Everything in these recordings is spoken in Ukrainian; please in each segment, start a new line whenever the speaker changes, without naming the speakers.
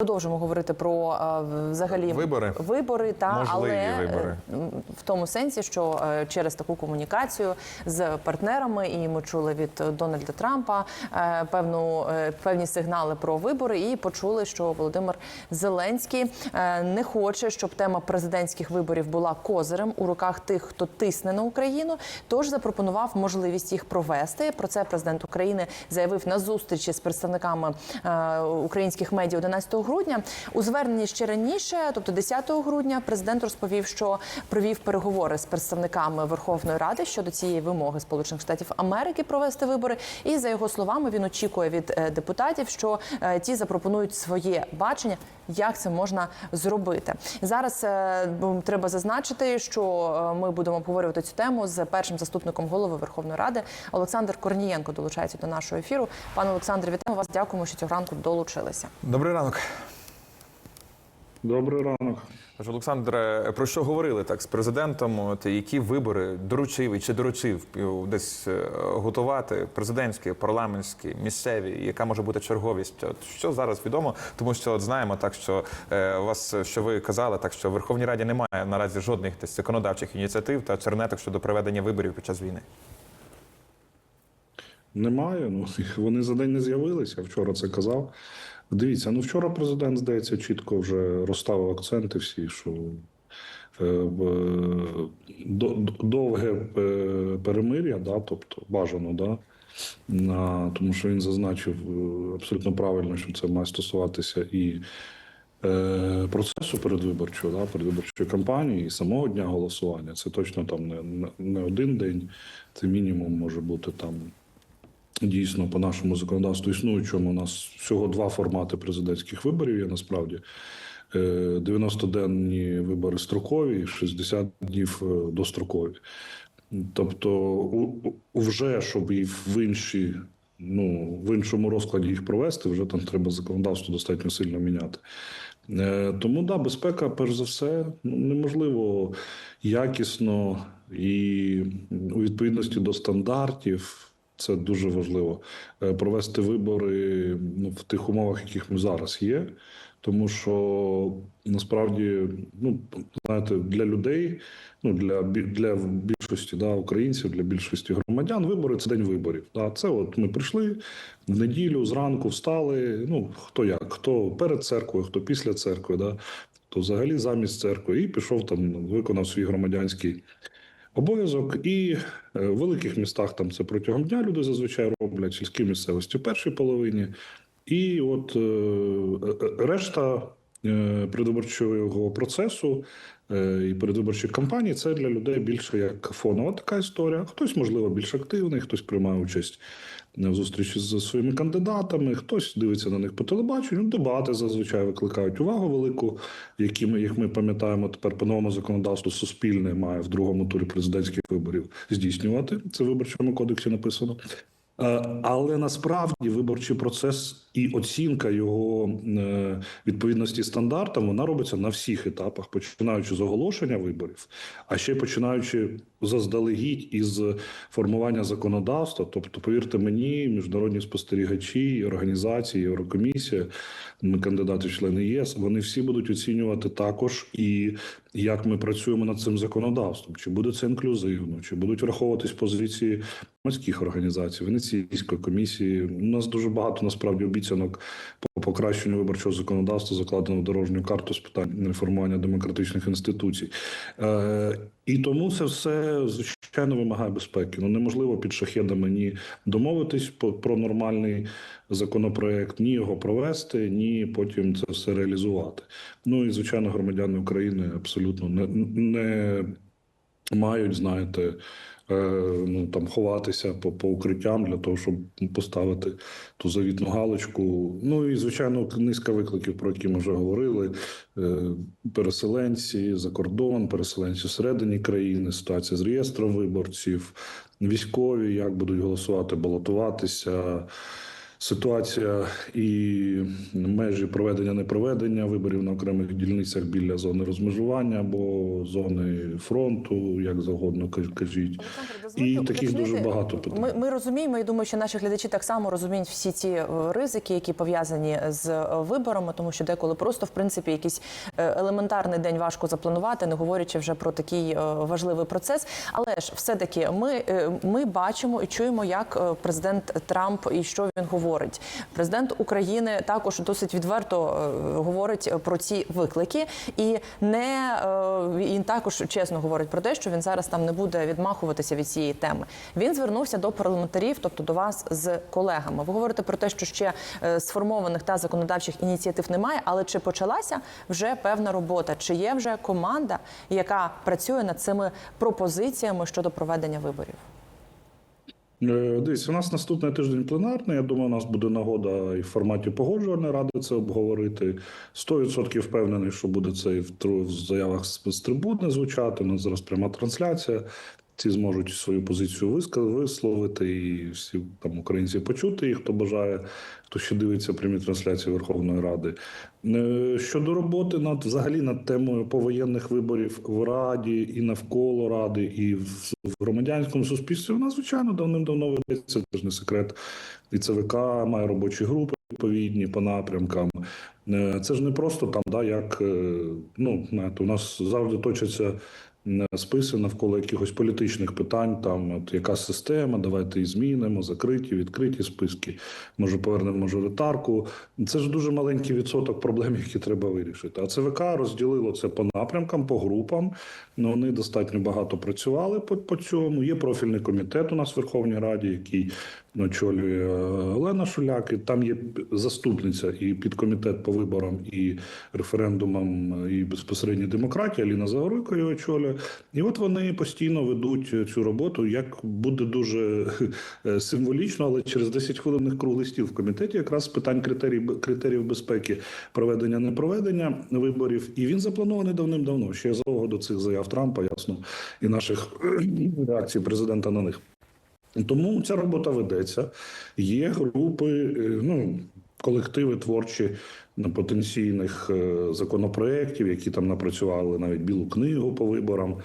Продовжимо говорити про е, взагалі
Вибори.
вибори та
Можливі
але е,
вибори.
в тому сенсі, що е, через таку комунікацію з партнерами, і ми чули від Дональда Трампа певну певні сигнали про вибори, і почули, що Володимир Зеленський не хоче, щоб тема президентських виборів була козирем у руках тих, хто тисне на Україну. Тож запропонував можливість їх провести. Про це президент України заявив на зустрічі з представниками українських медіа 11 грудня. У зверненні ще раніше, тобто 10 грудня, президент розповів, що провів переговори з представниками Верховної Ради щодо цієї вимоги Сполучених Штатів Америки провести вибори. І за його словами, він очікує від е, депутатів, що е, ті запропонують своє бачення, як це можна зробити. Зараз е, треба зазначити, що ми будемо обговорювати цю тему з першим заступником голови Верховної Ради Олександр Корнієнко долучається до нашого ефіру. Пане Олександре, вітаємо вас. Дякуємо, що цього ранку долучилися.
Добрий ранок.
Добрий ранок.
Тож, Олександре, про що говорили так з президентом? От які вибори доручив і чи доручив десь е, готувати президентські, парламентські, місцеві? Яка може бути черговість? От що зараз відомо? Тому що от знаємо так, що е, вас що ви казали, так що в Верховній Раді немає наразі жодних десь законодавчих ініціатив та чернеток щодо проведення виборів під час війни.
Немає. Ну вони за день не з'явилися. Вчора це казав. Дивіться, ну вчора президент здається чітко вже розставив акценти всі, що е, до- довге е, перемир'я, да, тобто бажано, да, тому що він зазначив е, абсолютно правильно, що це має стосуватися і е, процесу передвиборчого, да, передвиборчої кампанії, і самого дня голосування. Це точно там не- не один день, це мінімум може бути там Дійсно, по нашому законодавству існуючому, у нас всього два формати президентських виборів є насправді. Е, 90-денні вибори строкові, 60 днів е, дострокові. Тобто, вже щоб і в інші, ну, в іншому розкладі їх провести, вже там треба законодавство достатньо сильно міняти. Е, Тому да, безпека, перш за все, ну, неможливо якісно і у відповідності до стандартів. Це дуже важливо е, провести вибори ну, в тих умовах, яких ми зараз є. Тому що насправді, ну знаєте, для людей, ну для для більшості да, українців, для більшості громадян, вибори це день виборів. Да. Це от ми прийшли в неділю, зранку встали. Ну хто як, хто перед церквою, хто після церкви, да, хто взагалі замість церкви, і пішов там, виконав свій громадянський обов'язок. І е, в великих містах там це протягом дня люди зазвичай роблять, сільські місцевості в першій половині. І от е, е, решта передвиборчого процесу і передвиборчих кампаній це для людей більше як фонова така історія. Хтось, можливо, більш активний, хтось приймає участь в зустрічі з своїми кандидатами, хтось дивиться на них по телебаченню. Дебати зазвичай викликають увагу велику, які ми, як ми пам'ятаємо, тепер по новому законодавству суспільне має в другому турі президентських виборів здійснювати. Це в виборчому кодексі написано. Е, Але насправді виборчий процес і оцінка його е, відповідності стандартам вона робиться на всіх етапах, починаючи з оголошення виборів, а ще починаючи заздалегідь із формування законодавства. Тобто, повірте мені, міжнародні спостерігачі, організації, Єврокомісія, кандидати члени ЄС, вони всі будуть оцінювати також і як ми працюємо над цим законодавством, чи буде це інклюзивно, чи будуть враховуватись позиції громадських організацій, Венеційської комісії. У нас дуже багато насправді обіцянок по покращенню виборчого законодавства закладено в дорожню карту з питань реформування демократичних інституцій. Е, і тому це все звичайно вимагає безпеки. Ну неможливо під шахедами ні домовитись про нормальний законопроект, ні його провести, ні потім це все реалізувати. Ну і звичайно, громадяни України абсолютно не, не мають, знаєте, ну там ховатися по, по укриттям для того, щоб поставити ту завітну галочку. Ну і звичайно, низка викликів, про які ми вже говорили: Е, переселенці за кордон, переселенці всередині країни, ситуація з реєстром виборців, військові, як будуть голосувати, балотуватися. Ситуація і межі проведення непроведення виборів на окремих дільницях біля зони розмежування або зони фронту, як завгодно кажіть. І таких дуже багато питань.
Ми, ми розуміємо і думаю, що наші глядачі так само розуміють всі ці е, ризики, які пов'язані з е, виборами, тому що деколи просто в принципі якийсь е, елементарний день важко запланувати, не говорячи вже про такий важливий процес. Але ж все-таки ми, е, ми бачимо і чуємо, як президент Трамп і що він говорить. Президент України також досить відверто е, говорить про ці виклики, і не е, він також чесно говорить про те, що він зараз там не буде відмахуватися від цієї теми. Він звернувся до парламентарів, тобто до вас з колегами. Ви говорите про те, що ще е, сформованих та законодавчих ініціатив немає, але чи почалася вже певна робота? Чи є вже команда, яка працює над цими пропозиціями щодо проведення виборів?
Е, Дивіться, у нас наступний тиждень пленарний. Я думаю, у нас буде нагода і в форматі погоджувальної ради це обговорити. 100% впевнений, що буде це і в заявах з трибуни звучати. У нас зараз пряма трансляція. Ці зможуть свою позицію висловити, і всі там українці почути їх, хто бажає, хто ще дивиться прямі трансляції Верховної Ради. Е, Щодо роботи над взагалі над темою повоєнних виборів в Раді і навколо Ради, і в, громадянському суспільстві, вона звичайно давним-давно ведеться. Це ж не секрет. І ЦВК має робочі групи відповідні по напрямкам. Е, Це ж не просто там, да, як е, ну, у нас завжди точаться списи навколо якихось політичних питань, там от яка система, давайте її змінимо, закриті, відкриті списки, може повернемо мажоритарку. Це ж дуже маленький відсоток проблем, які треба вирішити. А ЦВК розділило це по напрямкам, по групам. Ну, вони достатньо багато працювали по, по цьому. Є профільний комітет у нас в Верховній Раді, який очолює е, Олена Шуляк. І там є заступниця і підкомітет по виборам і референдумам, і безпосередньо демократія. Аліна Загоруйко його очолює. І от вони постійно ведуть цю роботу. Як буде дуже е, символічно, але через 10 хвилинних круглий стіл в комітеті якраз питань критерій, критеріїв безпеки проведення непроведення виборів. І він запланований давним-давно. Ще задовго до цих заяв Трампа, ясно, і наших реакцій президента на них. Тому ця робота ведеться. Є групи, е, ну колективи творчі потенційних е, законопроєктів, які там напрацювали навіть білу книгу по виборам.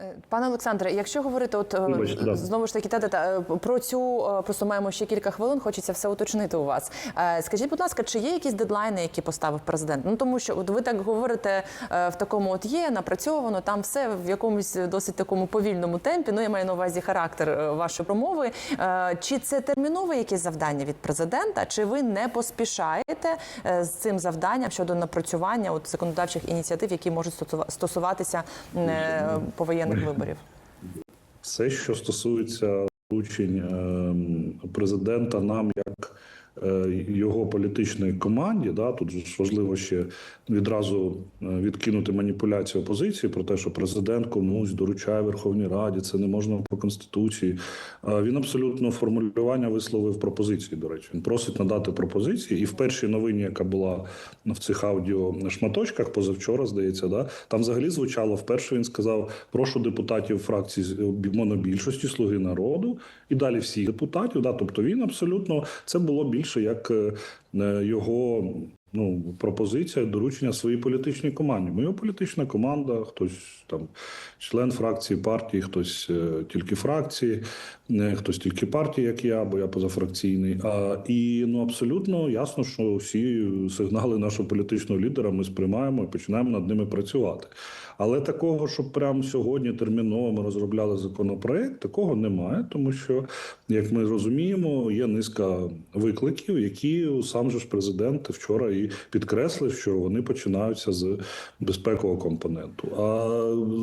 Е, Пане Олександре, якщо говорити, от е,
Вибачте,
знову ж таки, та-та-та, е, про цю е, просто маємо ще кілька хвилин. Хочеться все уточнити у вас. Е, Скажіть, будь ласка, чи є якісь дедлайни, які поставив президент? Ну тому що от ви так говорите е, в такому, от є напрацьовано там все в якомусь досить такому повільному темпі. Ну я маю на увазі характер е, вашої промови. Е, Чи це термінове якесь завдання від президента? Чи ви не поспішаєте е, з цим завданням щодо напрацювання от законодавчих ініціатив, які можуть стосува- стосуватися е, повоєнних виборів?
Все, що стосується доручень ем, президента, нам як е, його політичної команді, да, тут важливо ще відразу е, відкинути маніпуляцію опозиції про те, що президент комусь доручає Верховній Раді, це не можна по конституції. Е, Він абсолютно формулювання висловив пропозиції. До речі, він просить надати пропозиції, і в першій новині, яка була в цих аудіо шматочках, позавчора здається, да там взагалі звучало вперше. Він сказав: прошу депутатів фракції монобільшості Слуги народу і далі всіх депутатів. Да, тобто він абсолютно це було більше як е, його. Ну, пропозиція доручення своїй політичній команді. Моя політична команда, хтось там член фракції партії, хтось е, тільки фракції, е, хтось тільки партії, як я, бо я позафракційний. А, і ну абсолютно ясно, що всі сигнали нашого політичного лідера ми сприймаємо і починаємо над ними працювати. Але такого, щоб прямо сьогодні терміново ми розробляли законопроект, такого немає, тому що, як ми розуміємо, є низка викликів, які сам же ж президент вчора і підкреслив, що вони починаються з безпекового компоненту. А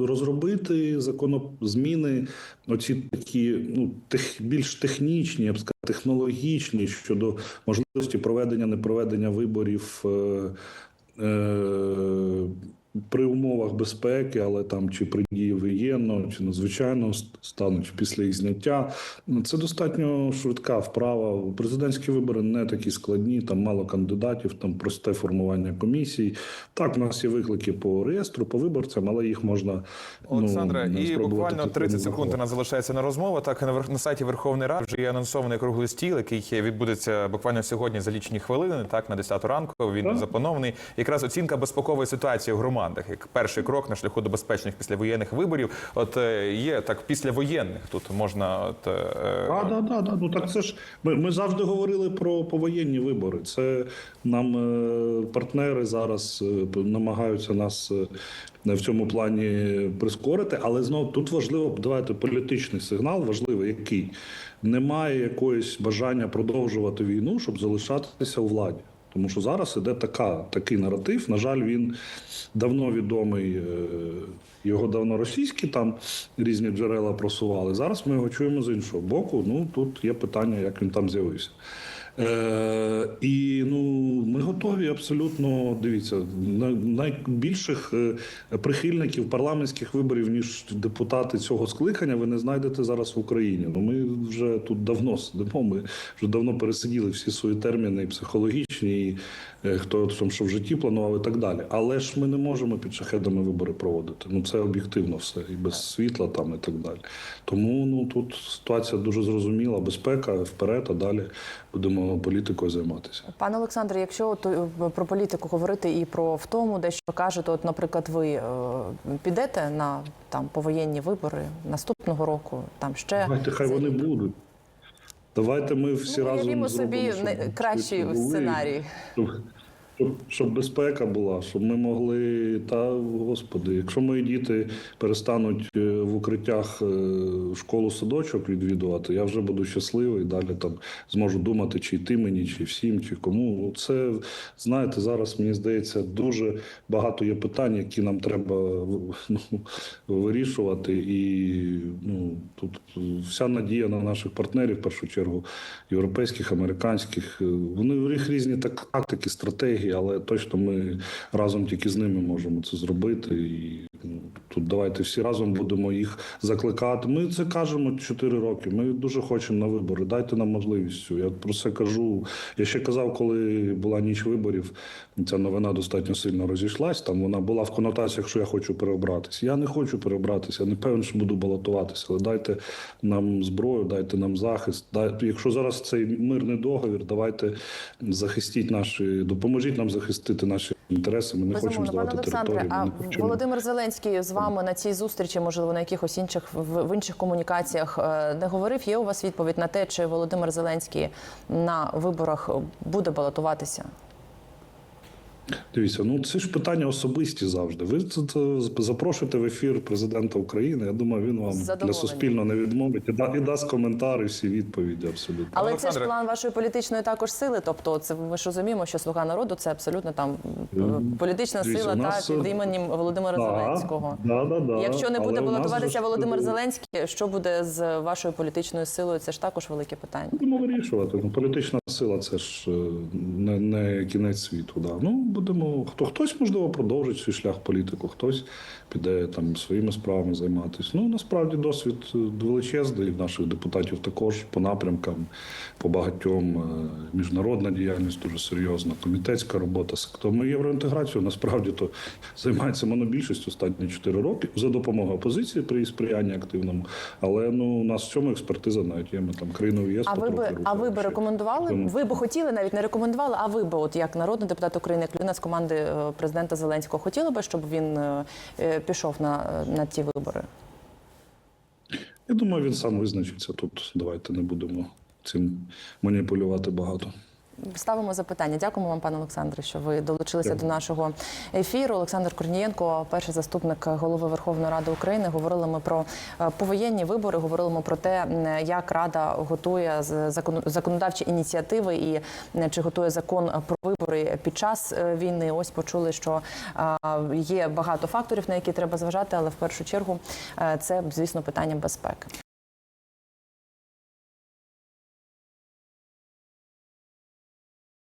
розробити законозміни, оці такі ну тех, більш технічні, я б сказав, технологічні щодо можливості проведення непроведення виборів. Е, е, при умовах безпеки, але там чи при дії воєнного, чи надзвичайного стану, чи після їх зняття. Ну, Це достатньо швидка вправа. Президентські вибори не такі складні, там мало кандидатів, там просте формування комісій. Так, у нас є виклики по реєстру, по виборцям, але їх можна
Олександре,
ну,
і буквально
так
30 секунд у нас залишається на розмову. Так на на сайті Верховної Ради вже є анонсований круглий стіл, який відбудеться буквально сьогодні за лічені хвилини. Так на 10 ранку він
Так.
запланований. Якраз оцінка безпекової ситуації в громадах, як перший крок на шляху до безпечних післявоєнних виборів. От е, є так післявоєнних. Тут можна от е,
А, да, да, да. Ну так це ж ми, ми завжди говорили про повоєнні вибори. Це нам е, партнери зараз е, намагаються нас е, в цьому плані прискорити. Але знову тут важливо давайте політичний сигнал, важливий який немає якоїсь бажання продовжувати війну, щоб залишатися у владі. Тому що зараз іде така, такий наратив. На жаль, він давно відомий, е, його давно російські там різні джерела просували. Зараз ми його чуємо з іншого боку. Ну тут є питання, як він там з'явився. Е, і ну ми готові абсолютно дивіться на найбільших е, прихильників парламентських виборів ніж депутати цього скликання. Ви не знайдете зараз в Україні. Ну ми вже тут давно сидимо. Ми вже давно пересиділи всі свої терміни і психологічні, і е, хто там що в житті планував і так далі. Але ж ми не можемо під шахедами вибори проводити. Ну це об'єктивно все і без світла там і так далі. Тому ну тут ситуація дуже зрозуміла. Безпека вперед, а далі будемо політикою займатися.
Пане Олександре, якщо от, е, про політику говорити і про втому, де що кажете, от, наприклад, ви е, підете на там повоєнні вибори наступного року, там ще
Давайте хай вони будуть. Давайте ми всі
Ну,
разом
уявімо
зробимо,
собі кращий сценарій.
Щоб, щоб, безпека була, щоб ми могли. Та господи, якщо мої діти перестануть е, в укриттях е, школу садочок відвідувати, я вже буду щасливий. Далі там зможу думати, чи йти мені, чи всім, чи кому. Це знаєте, зараз мені здається, дуже багато є питань, які нам треба ну, вирішувати. І ну тут вся надія на наших партнерів, в першу чергу, європейських, американських. Е, Вони в них різні так- тактики, стратегії, але точно ми разом тільки з ними можемо це зробити. І ну, тут давайте всі разом будемо їх закликати. Ми це кажемо 4 роки. Ми дуже хочемо на вибори. Дайте нам можливість. Я про це кажу. Я ще казав, коли була ніч виборів. Ця новина достатньо сильно розійшлась. Там вона була в конотаціях, що я хочу переобратися. Я не хочу переобратися. Я не певен, що буду балотуватися. Але дайте нам зброю, дайте нам захист. Дайте, якщо зараз цей мирний договір, давайте захистіть наші, допоможіть нам захистити наші інтереси. Ми не хочемо здавати
Олександре.
територію.
А
не.
Володимир Зеленський з вами на цій зустрічі, можливо, на якихось інших в, в інших комунікаціях е, не говорив. Є у вас відповідь на те, чи Володимир Зеленський на виборах буде балотуватися?
Дивіться, ну це ж питання особисті завжди. Ви тут е, запрошуєте в ефір президента України. Я думаю, він вам для суспільного не відмовить і, да, і дасть коментар і всі відповіді абсолютно.
Але це ж план вашої політичної також сили. Тобто, це ми ж розуміємо, що слуга народу це абсолютно там політична
Дивіться,
сила
нас,
так, від
е,
імені Володимира
Да,
Зеленського.
Да, да, да.
Якщо не буде балотуватися Володимир Зеленський, що буде з вашою політичною силою? Це ж також велике питання.
Будемо вирішувати. Ну, політична сила це ж е, не, не кінець світу. Да. Ну будемо хто хтось можливо продовжить свій шлях політику, хтось піде там своїми справами займатися. Ну насправді досвід е, величезний в наших депутатів також по напрямкам, по багатьом е, міжнародна діяльність дуже серйозна, комітетська робота сектором євроінтеграцію насправді то займається монобільшість останні 4 роки за допомогою опозиції при сприянні активному. Але ну у нас в цьому експертиза навіть є. Ми там країною ЄС
А ви би, а ви би рекомендували? Ви би хотіли, навіть не рекомендували, а ви би, от як народний депутат України, як людина з команди е, президента Зеленського, хотіли би, щоб він е, е, пішов на, на ті вибори?
Я думаю, він сам визначиться тут. Давайте не будемо цим маніпулювати багато.
Ставимо запитання. Дякуємо вам, пане Олександре, що ви долучилися
Дякую.
до нашого ефіру. Олександр Корнієнко, перший заступник голови Верховної Ради України. Говорили ми про е, повоєнні вибори. Говорили ми про те, як Рада готує законодавчі ініціативи і чи готує закон про вибори під час е, війни. Ось почули, що е, є багато факторів, на які треба зважати, але в першу чергу це, звісно, питання безпеки.